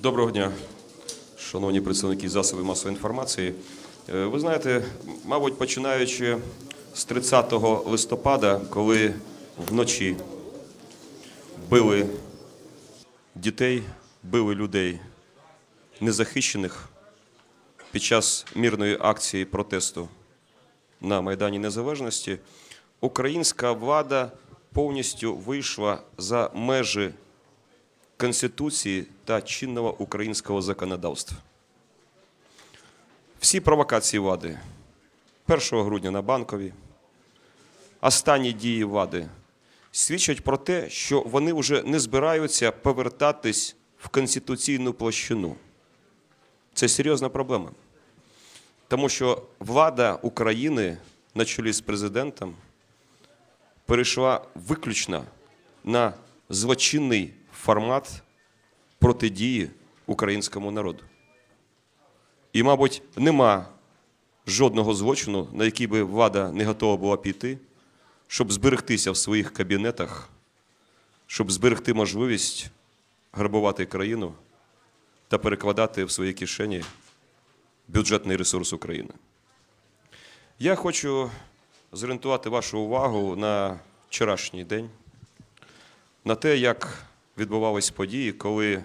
Доброго дня, шановні представники засобів масової інформації. Е, Ви знаєте, мабуть, починаючи з 30 листопада, коли вночі били дітей, били людей незахищених під час мирної акції протесту на Майдані Незалежності, українська влада повністю вийшла за межі Конституції та чинного українського законодавства. Всі провокації влади 1 грудня на банкові, останні дії влади свідчать про те, що вони вже не збираються повертатись в конституційну площину. Це серйозна проблема. Тому що влада України на чолі з президентом перейшла виключно на злочинний формат протидії українському народу. І, мабуть, нема жодного злочину, на який би влада не готова була піти, щоб зберегтися в своїх кабінетах, щоб зберегти можливість грабувати країну та перекладати в свої кишені бюджетний ресурс України. Я хочу зорієнтувати вашу увагу на вчорашній день, на те, як відбувались події, коли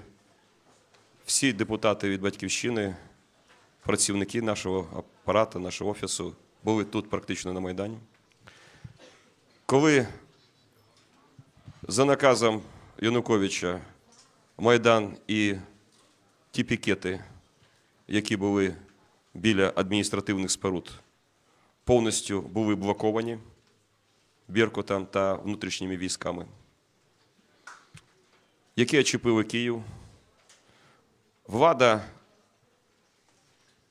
всі депутати від Батьківщини, працівники нашого апарату, нашого офісу були тут практично на Майдані. Коли за наказом Януковича Майдан і ті пікети, які були біля адміністративних споруд, повністю були блоковані Беркутом та внутрішніми військами, які очепили Київ. Влада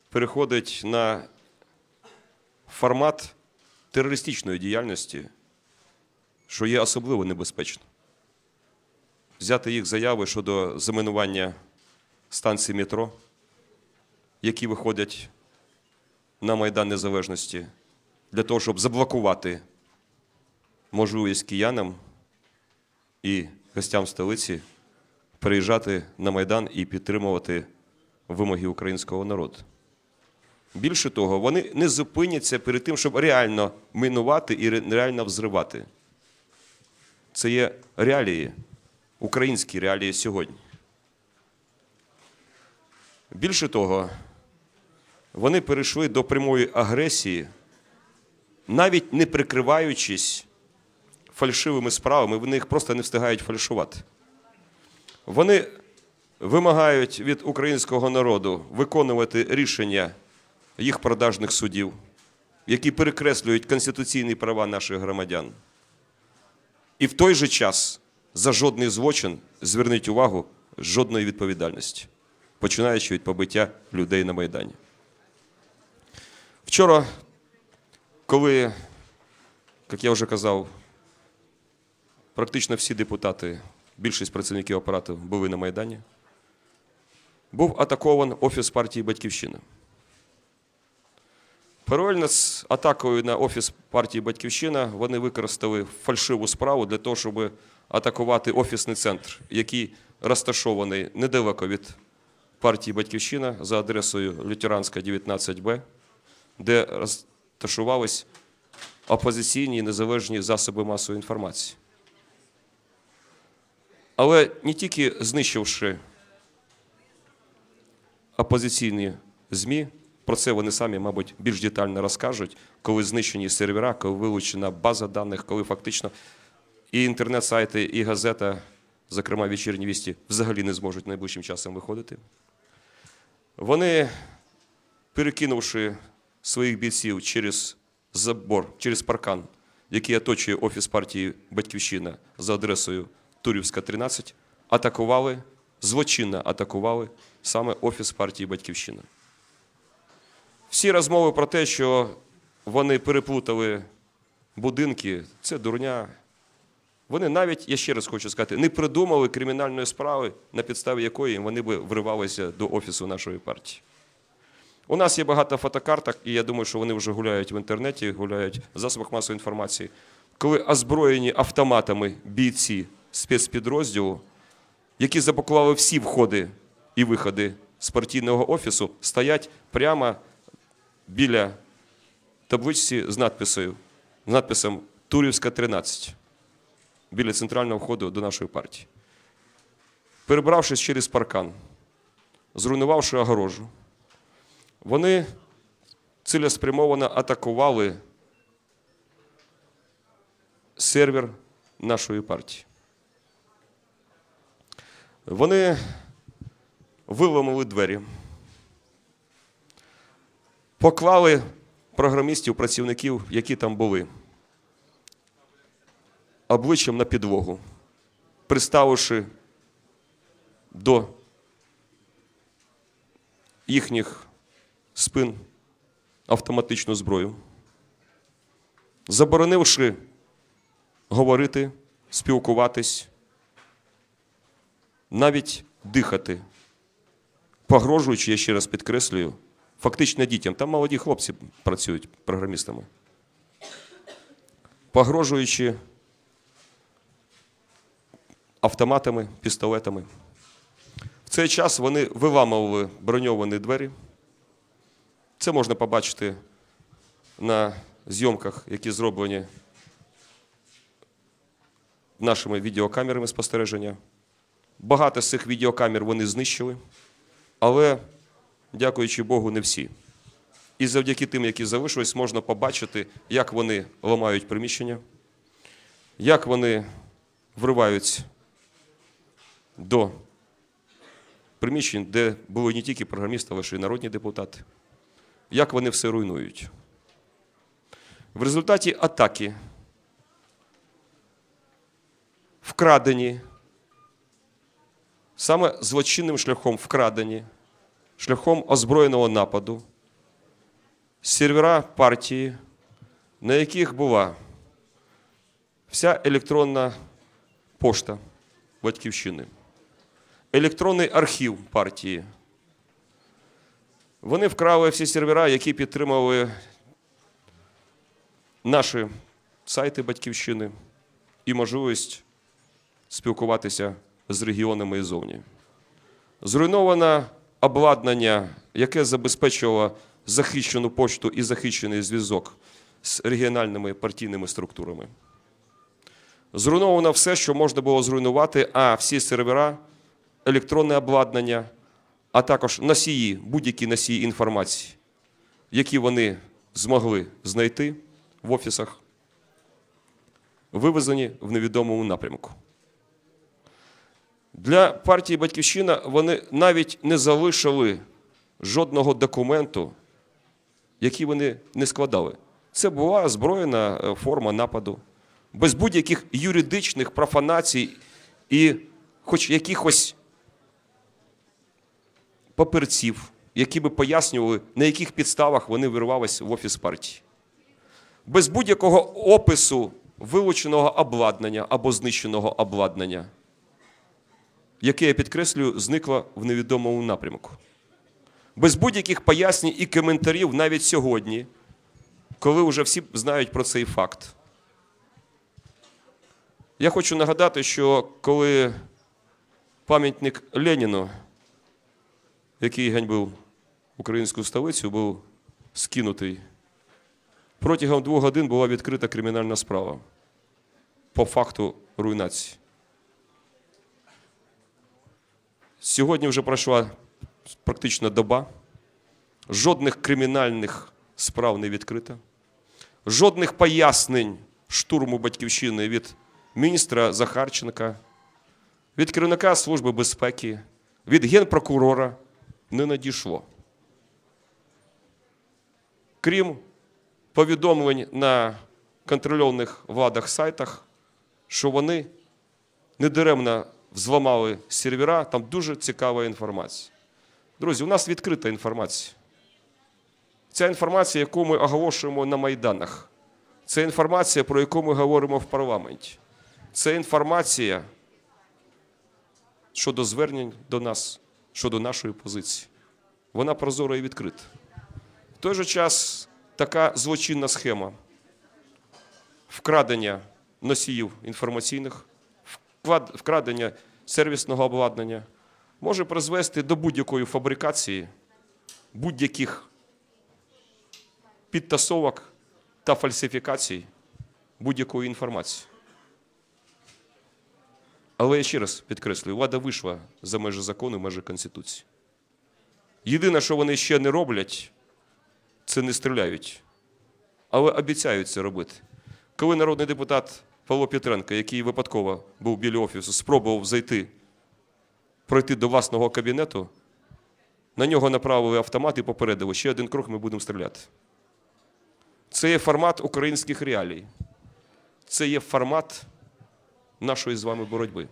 переходить на формат терористичної діяльності, що є особливо небезпечно. Взяти їх заяви щодо заминування станцій метро, які виходять на Майдан Незалежності, для того, щоб заблокувати можливість киянам і гостям столиці приїжджати на Майдан і підтримувати вимоги українського народу. Більше того, вони не зупиняться перед тим, щоб реально минувати і реально взривати. Це є реалії, українські реалії сьогодні. Більше того, вони перейшли до прямої агресії, навіть не прикриваючись фальшивими справами, вони їх просто не встигають фальшувати. Вони вимагають від українського народу виконувати рішення їх продажних судів, які перекреслюють конституційні права наших громадян. І в той же час за жодний злочин, зверніть увагу, жодної відповідальності, починаючи від побиття людей на Майдані. Вчора, коли, як я вже казав, практично всі депутати, більшість працівників апарату були на Майдані, був атакован офіс партії Батьківщина. Паралельно з атакою на офіс партії Батьківщина вони використали фальшиву справу для того, щоб атакувати офісний центр, який розташований недалеко від партії Батьківщина за адресою Лютеранська, 19Б, де розташувались опозиційні і незалежні засоби масової інформації. Але не тільки знищивши опозиційні ЗМІ, про це вони самі, мабуть, більш детально розкажуть, коли знищені сервера, коли вилучена база даних, коли фактично і інтернет-сайти, і газета, зокрема вечірні вісті, взагалі не зможуть найближчим часом виходити. Вони, перекинувши своїх бійців через забор, через паркан, який оточує офіс партії Батьківщина за адресою Турівська, 13, атакували, злочинно атакували саме офіс партії Батьківщина. Всі розмови про те, що вони переплутали будинки, це дурня. Вони навіть, я ще раз хочу сказати, не придумали кримінальної справи, на підставі якої вони би вривалися до офісу нашої партії. У нас є багато фотокарток, і я думаю, що вони вже гуляють в інтернеті, гуляють в засобах масової інформації, коли озброєні автоматами бійці спецпідрозділу, які заблокували всі входи і виходи з партійного офісу стоять прямо біля табличці з надписою, з надписом Турівська 13 біля центрального входу до нашої партії. Перебравшись через паркан, зруйнувавши огорожу, вони цілеспрямовано атакували сервер нашої партії. Вони виламали двері, поклали програмістів, працівників, які там були, обличчям на підлогу, приставивши до їхніх спин автоматичну зброю, заборонивши говорити, спілкуватись, навіть дихати, погрожуючи, я ще раз підкреслюю, фактично дітям. Там молоді хлопці працюють програмістами. Погрожуючи автоматами, пістолетами. В цей час вони виламували броньовані двері. Це можна побачити на зйомках, які зроблені нашими відеокамерами спостереження. Багато з цих відеокамер вони знищили, але, дякуючи Богу, не всі. І завдяки тим, які залишились, можна побачити, як вони ламають приміщення, як вони вриваються до приміщень, де були не тільки програмісти, але ще й народні депутати. Як вони все руйнують. В результаті атаки вкрадені, саме злочинним шляхом вкрадені, шляхом озброєного нападу, сервера партії, на яких була вся електронна пошта Батьківщини, електронний архів партії. Вони вкрали всі сервера, які підтримували наші сайти Батьківщини і можливість спілкуватися з регіонами і зовні. Зруйноване обладнання, яке забезпечувало захищену пошту і захищений зв'язок з регіональними партійними структурами. Зруйновано все, що можна було зруйнувати, а всі сервера, електронне обладнання, а також носії, будь-які носії інформації, які вони змогли знайти в офісах, вивезені в невідомому напрямку. Для партії Батьківщина вони навіть не залишили жодного документу, який вони не складали. Це була озброєна е, форма нападу, без будь-яких юридичних профанацій і хоч якихось паперців, які би пояснювали, на яких підставах вони вирвалися в офіс партії. Без будь-якого опису вилученого обладнання або знищеного обладнання, яке я підкреслюю, зникло в невідомому напрямку. Без будь-яких пояснень і коментарів навіть сьогодні, коли вже всі знають про цей факт. Я хочу нагадати, що коли пам'ятник Леніну, який ганьбив українську столицю, був скинутий, протягом двох годин була відкрита кримінальна справа по факту руйнації. Сьогодні вже пройшла практично доба. Жодних кримінальних справ не відкрито, жодних пояснень штурму батьківщини від міністра Захарченка, від керівника Служби безпеки, від генпрокурора не надійшло. Крім повідомлень на контрольованих владах сайтах, що вони недаремно взламали сервера, там дуже цікава інформація. Друзі, у нас відкрита інформація. Ця інформація, яку ми оголошуємо на Майданах, це інформація, про яку ми говоримо в парламенті. Це інформація щодо звернень до нас, щодо нашої позиції. Вона прозора і відкрита. В той же час така злочинна схема вкрадення носіїв інформаційних, вкрадення сервісного обладнання, може призвести до будь-якої фабрикації, будь-яких підтасовок та фальсифікацій будь-якої інформації. Але я ще раз підкреслюю, влада вийшла за межі закону, межі Конституції. Єдине, що вони ще не роблять, це не стріляють, але обіцяють це робити. Коли народний депутат Павло Петренко, який випадково був біля офісу, спробував зайти, пройти до власного кабінету, на нього направили автомат і попередили, ще один крок ми будемо стріляти. Це є формат українських реалій. Це є формат нашої з вами боротьби.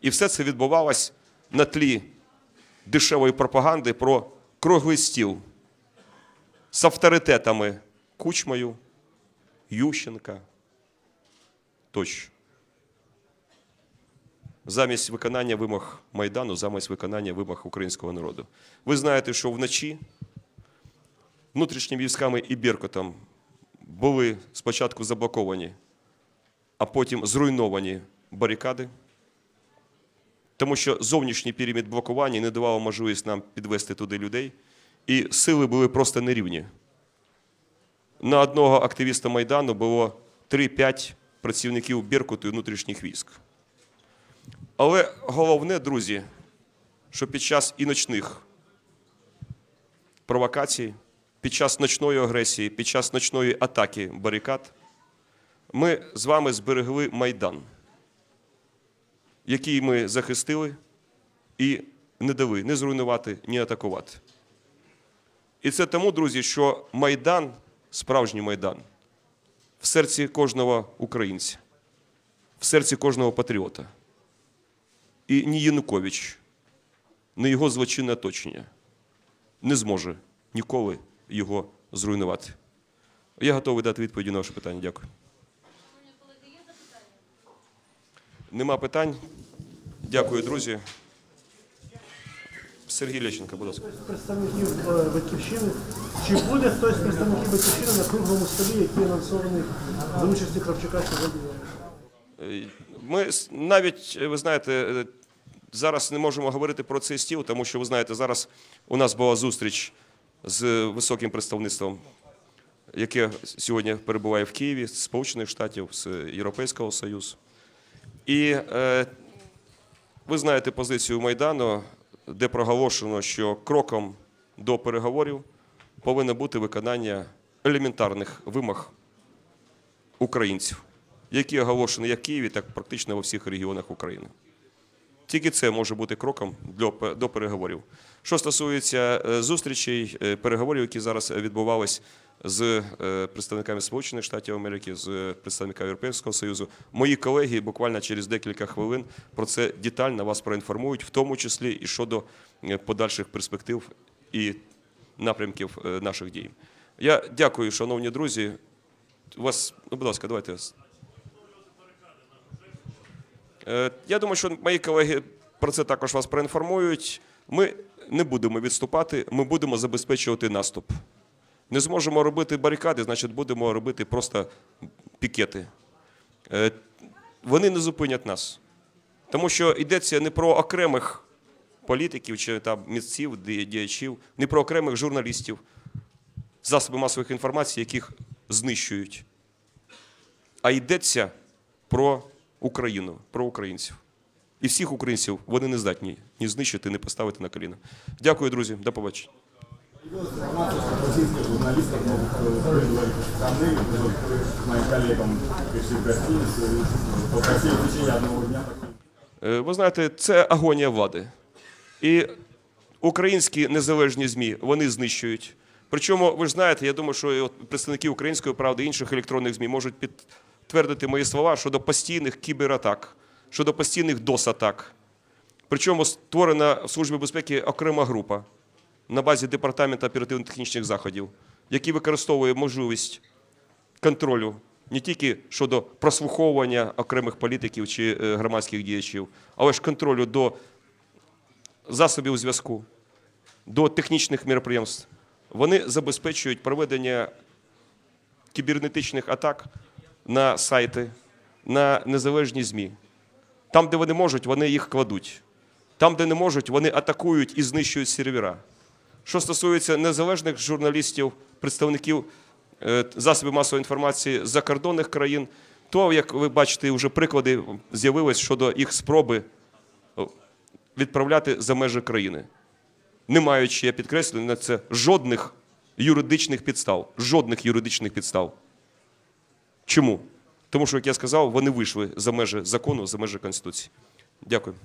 І все це відбувалось на тлі дешевої пропаганди про круглий стіл з авторитетами Кучмою, Ющенка тощо. Замість виконання вимог Майдану, замість виконання вимог українського народу. Ви знаєте, що вночі внутрішніми військами і Беркутом були спочатку заблоковані, а потім зруйновані барикади, тому що зовнішній періметр блокування не давав можливість нам підвести туди людей, і сили були просто нерівні. На одного активіста Майдану було 3-5 працівників Беркуту і внутрішніх військ. Але головне, друзі, що під час і ночних провокацій, під час ночної агресії, під час ночної атаки барикад, ми з вами зберегли Майдан, який ми захистили і не дали ні зруйнувати, ні атакувати. І це тому, друзі, що Майдан, справжній Майдан, в серці кожного українця, в серці кожного патріота. І ні Янукович, ні його злочинне оточення не зможе ніколи його зруйнувати. Я готовий дати відповіді на ваше питання. Дякую. Нема питань. Дякую, друзі. Сергій Лещенко, будь ласка. представників е, батьківщини. Чи буде хтось з представників батьківщини на круглому столі, який анонсований за участі Кравчука сьогодні? Е, Ми навіть, е, ви знаєте, зараз не можемо говорити про цей стіл, тому що ви знаєте, зараз у нас була зустріч з високим представництвом, яке сьогодні перебуває в Києві, з Сполучених Штатів, з Європейського Союзу. І ви знаєте позицію Майдану, де проголошено, що кроком до переговорів повинно бути виконання елементарних вимог українців, які оголошені як в Києві, так практично во всіх регіонах України. Тільки це може бути кроком до переговорів. Що стосується е, зустрічей, е, переговорів, які зараз відбувались з е, представниками Сполучених Штатів Америки, з представниками Європейського Союзу, мої колеги буквально через декілька хвилин про це детально вас проінформують, в тому числі і щодо подальших перспектив і напрямків наших дій. Я дякую, шановні друзі. У вас, ну, будь ласка, давайте. Е, Я думаю, що мої колеги про це також вас проінформують. Ми не будемо відступати, ми будемо забезпечувати наступ. Не зможемо робити барикади, значить, будемо робити просто пікети. Е, Вони не зупинять нас. Тому що йдеться не про окремих політиків чи там місців, діячів, не про окремих журналістів, засоби масових інформацій, яких знищують. А йдеться про Україну, про українців. І всіх українців вони не здатні ні знищити, ні поставити на коліна. Дякую, друзі. До побачення. Информацию, что российских журналистов могут э, вызвать из страны, вот, с моим коллегам пришли в гостиницу и попросили в течение одного дня покинуть. Е, Ви знаєте, це агонія влади. І українські незалежні ЗМІ вони знищують. Причому, ви ж знаєте, я думаю, що і от представники української правди і інших електронних ЗМІ можуть підтвердити мої слова щодо постійних кібератак, щодо постійних досатак. Причому створена в Службі безпеки окрема група на базі департаменту оперативно-технічних заходів, який використовує можливість контролю не тільки щодо прослуховування окремих політиків чи е, громадських діячів, але ж контролю до засобів зв'язку, до технічних міроприємств. Вони забезпечують проведення кібернетичних атак на сайти, на незалежні ЗМІ. Там, де вони можуть, вони їх кладуть. Там, де не можуть, вони атакують і знищують сервера. Що стосується незалежних журналістів, представників е, засобів масової інформації закордонних країн, то, як ви бачите, вже приклади з'явились щодо їх спроби відправляти за межі країни, не маючи, я підкреслюю, на це жодних юридичних підстав. Жодних юридичних підстав. Чому? Тому що, як я сказав, вони вийшли за межі закону, за межі Конституції. Дякую.